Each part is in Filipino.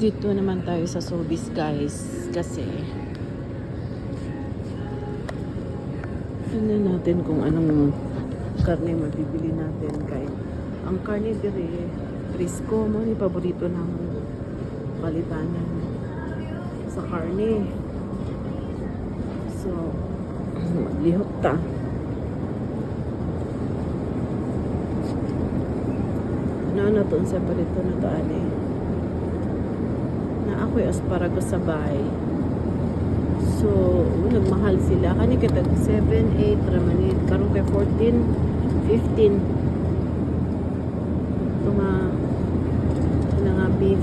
Dito naman tayo sa Sobeys guys. Kasi tingnan natin kung anong karne mabibili natin kay ang karne dire Frisco mo ni paborito ng palitanan sa karne. So maglihok ta. Na na to sa paborito na to ani na ako'y asparagus sa bahay So, nagmahal sila. Kani kitag 7, 8, ramanit. Karon kay 14, 15. Ito nga, na nga beef.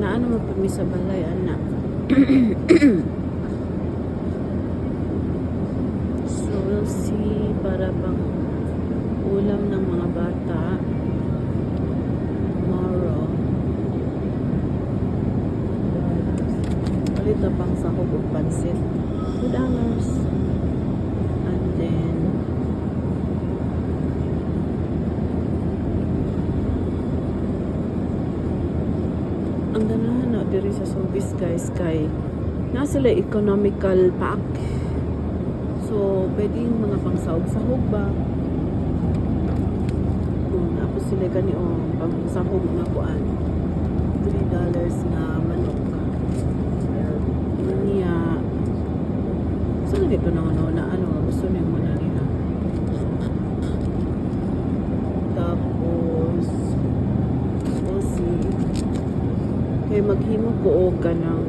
Na ano mo pag sa balay, anak. so, we'll see para bang ulam ng mga bata. Pang sahog ug pansit. Two dollars. And then, ang ganahan na diri sa service guys kay na sila economical pack. So, pwedeng mga pangsahog-sahog ba? Kung ako sila gani o pangsahog na kuan. $3 dollars na manok niya so dito na ano na ano gusto niya muna nila tapos we'll see. Kaya maghimo ko og ka ng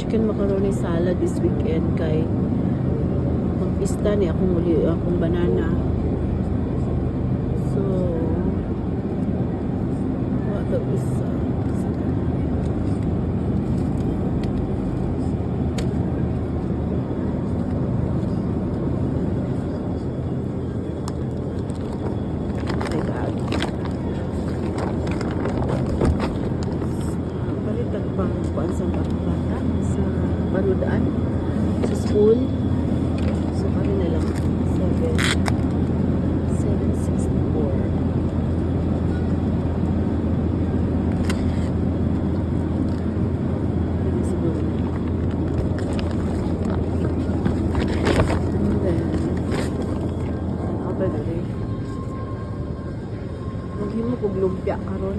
chicken macaroni salad this weekend kay magpista ni akong uli akong banana. So Balitan pang kuan sa mga bata sa panudaan sa school. So, kami na lang. 7 764. Pwede siguro na. And then, ano ba dali? Maghimo kog lumpia karon.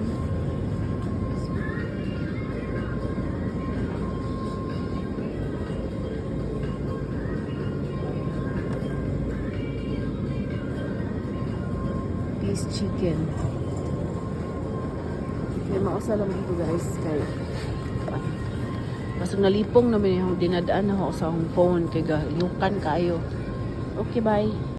Peace chicken. May mausa lang dito guys kay Pasok nalipong naman yung dinadaan ako sa phone kay gayukan kayo. Okay, bye.